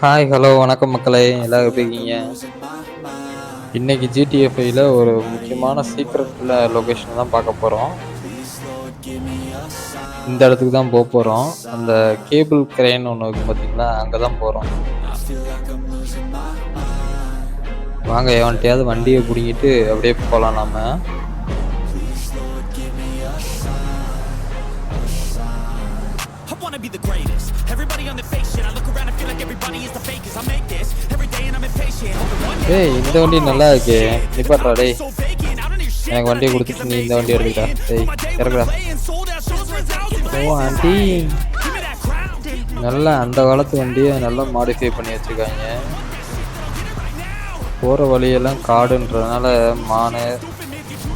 Hi hello வணக்கம் மக்களே. எல்லாம் எப்படி இருக்கீங்க? இன்னைக்கு ஜிடிஎஃப்ஐயில் ஒரு முக்கியமான சீக்ரெட்ல லொக்கேஷன் தான் பார்க்க போகிறோம் இந்த இடத்துக்கு தான் போக போகிறோம் அந்த கேபிள் கிரெயின் ஒன்று இருக்கு பார்த்தீங்களா அங்கே தான் போகிறோம் வாங்க எவன்கிட்டயாவது வண்டியை பிடிங்கிட்டு அப்படியே போகலாம் நாம. Wanna be the greatest. டேய் இந்த வண்டி நல்லா இருக்கே நிப்பாட்றா டேய். எனக்கு வண்டியை கொடுத்துட்டு நீ இந்த வண்டி எடுத்துக்கிட்டா டேய் இறக்குடா ஓ ஆண்டி. நல்லா அந்த காலத்து வண்டியை நல்லா மாடிஃபை பண்ணி வச்சுருக்காங்க. போகிற வழியெல்லாம் காடுன்றதுனால மானு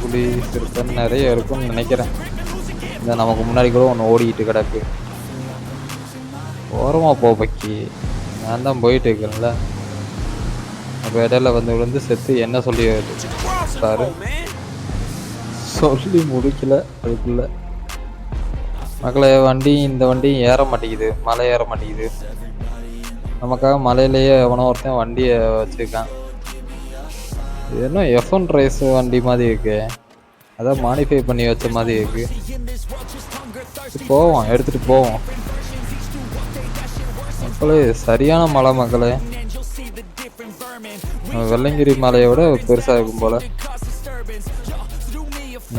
புலி சிறுத்தைன்னு நிறைய இருக்கும்னு நினைக்கிறேன். இந்த நமக்கு முன்னாடி கூட ஒன்று ஓடிக்கிட்டு கிடக்கு. ஓரமாக போ பக்கி. நான் தான் போயிட்டு இருக்கேன்ல அப்போ இடையில வந்து விழுந்து செத்து என்ன சொல்லி சாரு. சொல்லி முடிக்கல அதுக்குள்ள. மக்களை வண்டி இந்த வண்டி ஏற மாட்டேங்குது. மலை ஏற மாட்டேங்குது. நமக்காக மலையிலேயே எவனோ ஒருத்தன் வண்டியை வச்சுருக்கான். இது என்ன எஃப்என் ரைஸ் வண்டி மாதிரி இருக்கு. அதான் மாடிஃபை பண்ணி வச்ச மாதிரி இருக்கு. போவோம் எடுத்துட்டு போவோம். மக்களே சரியான மலை மக்களே. வெள்ளங்கிரி மலையை விட பெருசாக இருக்கும் போல.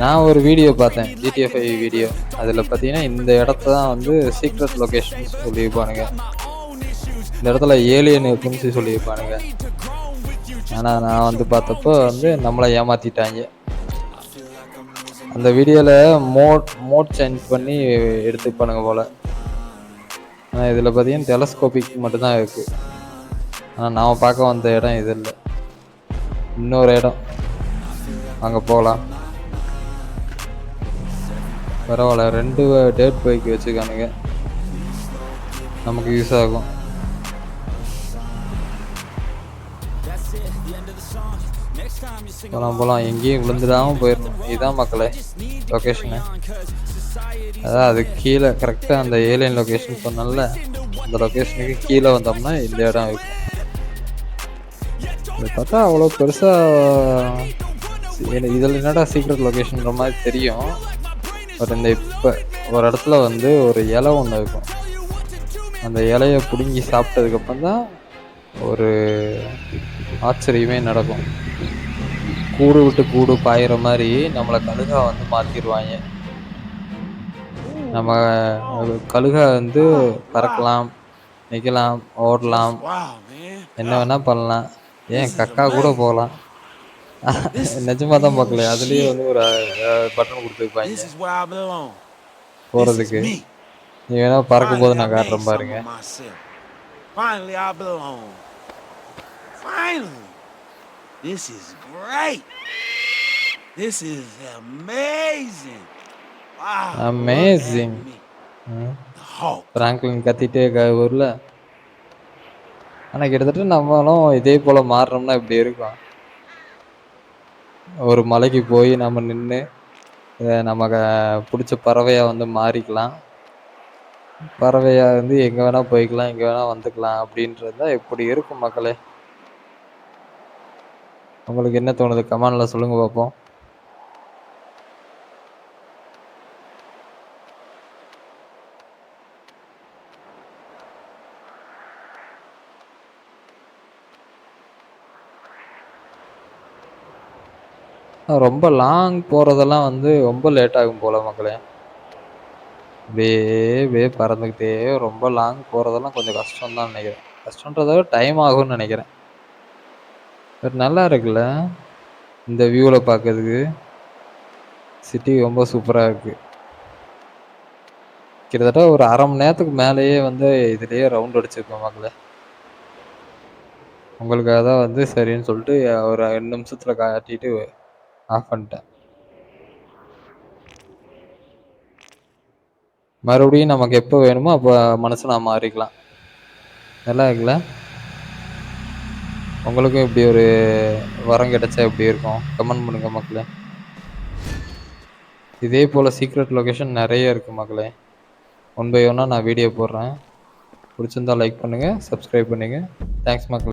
நான் ஒரு வீடியோ பார்த்தேன் ஜிடிஎஃப்ஐ வீடியோ அதில் பார்த்தீங்கன்னா இந்த இடத்த தான் வந்து சீக்ரெட் லொக்கேஷன் சொல்லியிருப்பானுங்க. இந்த இடத்துல ஏலியன் இருக்குன்னு சொல்லியிருப்பானுங்க. ஆனால் நான் வந்து பார்த்தப்போ வந்து நம்மளை ஏமாற்றிட்டாங்க அந்த வீடியோவில் மோட் மோட் சேஞ்ச் பண்ணி எடுத்துப்பானுங்க போல். ஆனால் இதில் பார்த்தீங்கன்னா டெலஸ்கோபிக் மட்டும்தான் இருக்குது ஆனால் நாம் பார்க்க வந்த இடம் இது இல்லை. இன்னொரு இடம். அங்கே போகலாம் பரவாயில்ல ரெண்டு டேட் பைக் வச்சுக்கானுங்க நமக்கு யூஸ் ஆகும். போகலாம் போகலாம் எங்கேயும் விழுந்துடாமல் போயிடணும். இதுதான் மக்களே லொக்கேஷனு அதான் அது கீழே கரெக்டாக அந்த ஏலியன் லொக்கேஷன் சொன்னல அந்த லொக்கேஷனுக்கு கீழே வந்தோம்னா இந்த இடம் இருக்கும் இது பார்த்தா அவ்வளோ பெருசாக இதில் என்னடா சீக்ரெட் லொக்கேஷன்ற மாதிரி தெரியும். பட் இந்த இப்போ ஒரு இடத்துல வந்து ஒரு இலை ஒன்று இருக்கும். அந்த இலையை பிடுங்கி சாப்பிட்டதுக்கப்புறம் தான் ஒரு ஆச்சரியமே நடக்கும். கூடு விட்டு கூடு பாயிற மாதிரி நம்மளை கழுகா வந்து மாற்றிடுவாங்க நம்ம கழுகா வந்து பறக்கலாம் நிற்கலாம் ஓடலாம். என்ன வேணால் பண்ணலாம் ஏன் கக்கா கூட போகலாம் நிஜமாக தான் பார்க்கல அதுலேயே வந்து ஒரு பட்டன் கொடுத்துருப்பாங்க. போகிறதுக்கு. நீ வேணா பறக்கும் போது நான் காட்டுறேன் பாருங்க. This is great. This is amazing. Hulk. Franklin கத்திட்டே இருக்க ஊரில். ஆனால் கிட்டத்தட்ட நம்மளும் இதே போல் மாறுறோம்னா இப்படி இருக்கும். ஒரு மலைக்கு போய் நம்ம நின்று நமக்கு பிடிச்ச பறவையாக வந்து மாறிக்கலாம். பறவையாக வந்து எங்கே வேணால் போய்க்கலாம் எங்கே வேணால் வந்துக்கலாம் அப்படின்றது தான் எப்படி இருக்கும் மக்களே. உங்களுக்கு என்ன தோணுது? கமெண்டில் சொல்லுங்கள் பார்ப்போம் ரொம்ப லாங் போகிறதெல்லாம் வந்து ரொம்ப லேட் ஆகும் போல் மக்களே. அப்படியே வே பறந்துக்கிட்டே ரொம்ப லாங் போகிறதெல்லாம் கொஞ்சம் கஷ்டம் தான் நினைக்கிறேன். கஷ்டன்றத விட டைம் ஆகும்னு நினைக்கிறேன். பட் நல்லா இருக்குல்ல? இந்த வியூவில் பார்க்கறதுக்கு சிட்டி ரொம்ப சூப்பராக இருக்குது கிட்டத்தட்ட ஒரு அரை மணி நேரத்துக்கு மேலேயே வந்து இதுலேயே ரவுண்ட் அடிச்சிருக்கோம் மக்களே. உங்களுக்காக தான் வந்து சரின்னு சொல்லிட்டு ஒரு ரெண்டு நிமிஷத்தில் காட்டிட்டு ஆஃப் பண்ணிட்டேன். மறுபடியும் நமக்கு எப்போ வேணுமோ அப்போ மனசு நான் மாறிக்கலாம். நல்லா இருக்குல்ல உங்களுக்கும் இப்படி ஒரு வரம் கிடைச்சா எப்படி இருக்கும்? கமெண்ட் பண்ணுங்க மக்களே. இதே போல் சீக்ரெட் லொக்கேஷன் நிறைய இருக்குது மக்களே. ஒன் பை ஒன்னாக நான் வீடியோ போடுறேன். பிடிச்சிருந்தா லைக் பண்ணுங்கள் சப்ஸ்கிரைப் பண்ணுங்கள் தேங்க்ஸ் மக்கள்.